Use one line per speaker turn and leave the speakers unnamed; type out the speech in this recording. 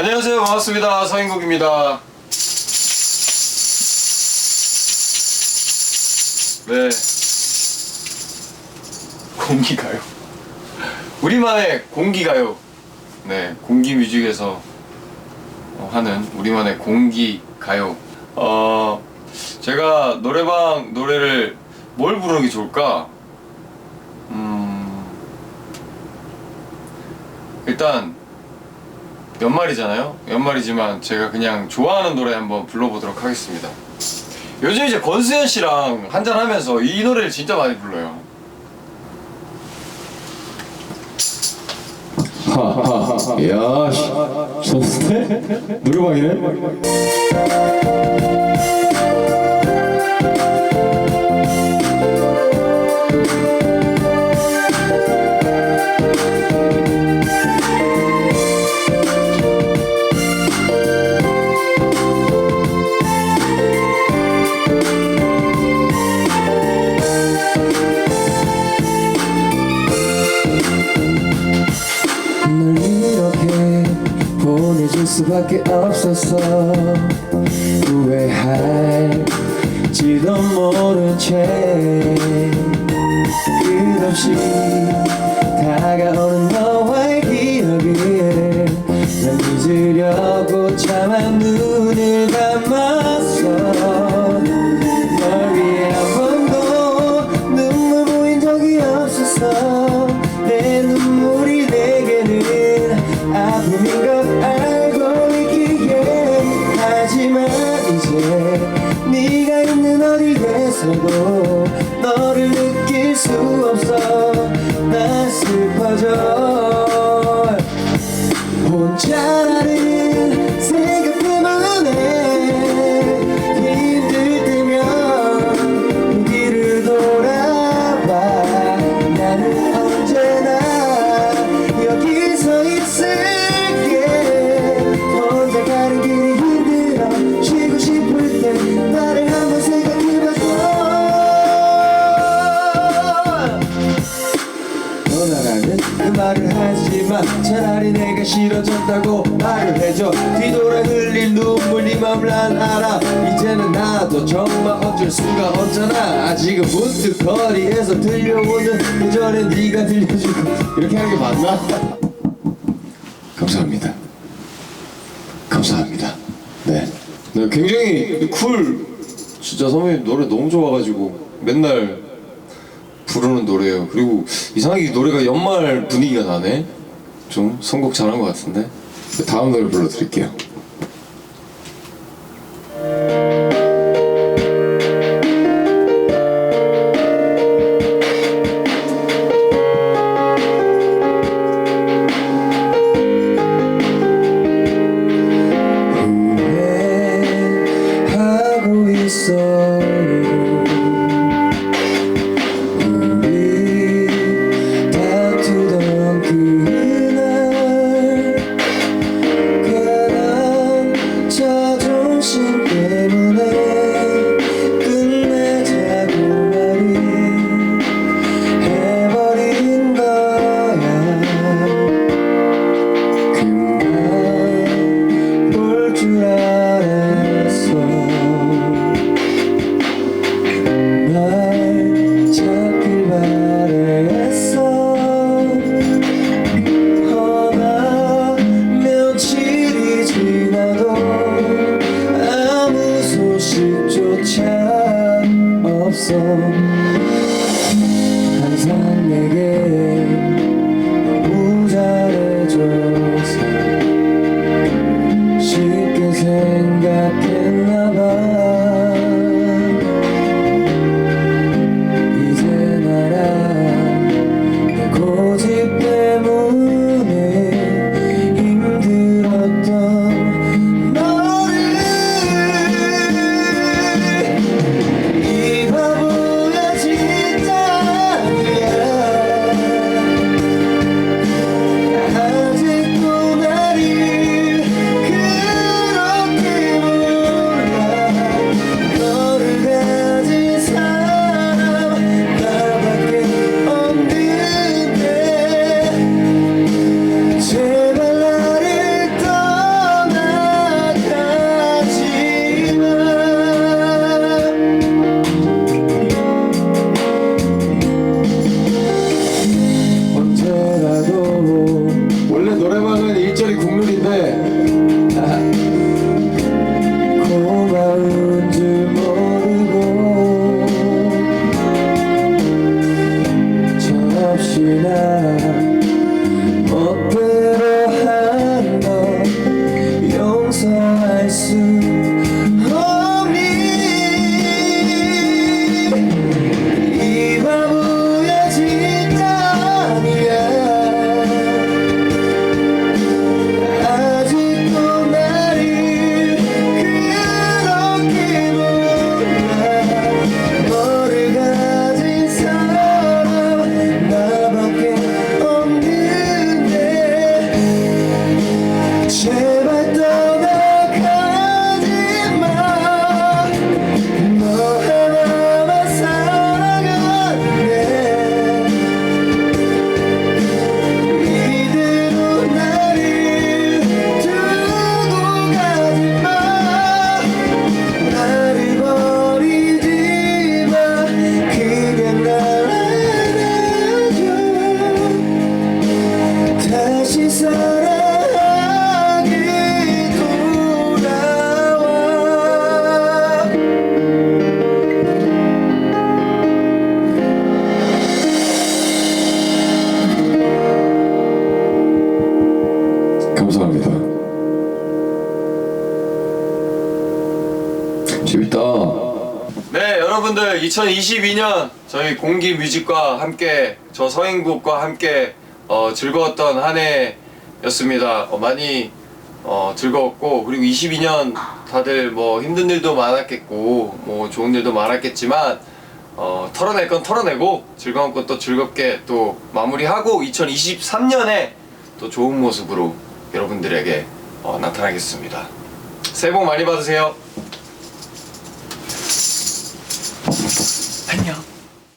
안녕하세요. 반갑습니다. 서인국입니다. 네. 공기가요. 우리만의 공기가요. 네, 공기 뮤직에서 어, 하는 우리만의 공기가요. 어, 제가 노래방 노래를 뭘 부르는 게 좋을까? 음, 일단 연말이잖아요. 연말이지만 제가 그냥 좋아하는 노래 한번 불러보도록 하겠습니다. 요즘 이제 권수현 씨랑 한잔 하면서 이 노래를 진짜 많이 불러요.
야, 씨, 좋은데? 노래방이네?
수밖에 없었어. 후회할지도 모른 채 끝없이 다가오는 너 하지만 이제 네가 있는 어디에서도 싫어졌다고 말을 해줘. 뒤돌아 흘린 눈물 네 맘을 난 알아. 이제는 나도 정말 어쩔 수가 없잖아. 아직은 문득 거리에서 들려오는 예전에 네가 들려주고 이렇게 하는 게 맞나? 감사합니다. 감사합니다. 네, 네 굉장히 쿨. 진짜 선배님 노래 너무 좋아가지고 맨날 부르는 노래예요. 그리고 이상하게 이 노래가 연말 분위기가 나네. 좀 선곡 잘한 것 같은데. 다음 노래 불러드릴게요. 용서 다시 사랑하게 돌아와
감사합니다. 재밌다.
네, 여러분들 2022년 저희 공기 뮤직과 함께 저 서인국과 함께 어, 즐거웠던 한 해였습니다. 어, 많이 어, 즐거웠고 그리고 22년 다들 뭐 힘든 일도 많았겠고 뭐 좋은 일도 많았겠지만 어, 털어낼 건 털어내고 즐거운 건 또 즐겁게 또 마무리하고 2023년에 또 좋은 모습으로 여러분들에게 어, 나타나겠습니다. 새해 복 많이 받으세요.